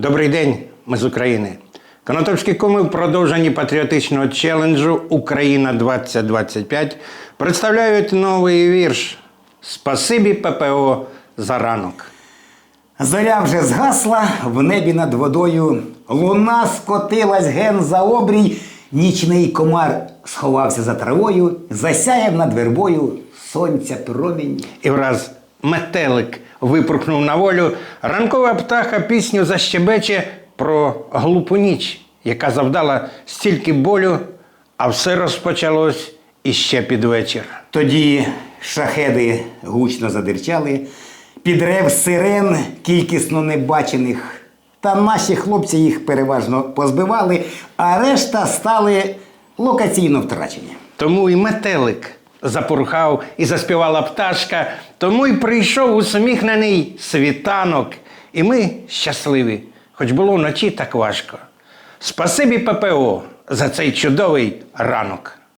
Добрий день, ми з України. Конотопські куми в продовженні патріотичного челенджу Україна 2025 представляють новий вірш Спасибі ППО за ранок. Зоря вже згасла в небі над водою. Луна скотилась ген за обрій. Нічний комар сховався за травою, засяяв над вербою сонця промінь. І враз метелик випорхнув на волю. Ранкова птаха пісню защебече про глупу ніч, яка завдала стільки болю, а все розпочалось іще під вечір. Тоді шахеди гучно задирчали, під рев сирен кількісно небачених. Та наші хлопці їх переважно позбивали, а решта стали локаційно втрачені. Тому і метелик запорхав і заспівала пташка, тому й прийшов усміхнений світанок. І ми щасливі, хоч було вночі так важко. Спасибі ППО за цей чудовий ранок.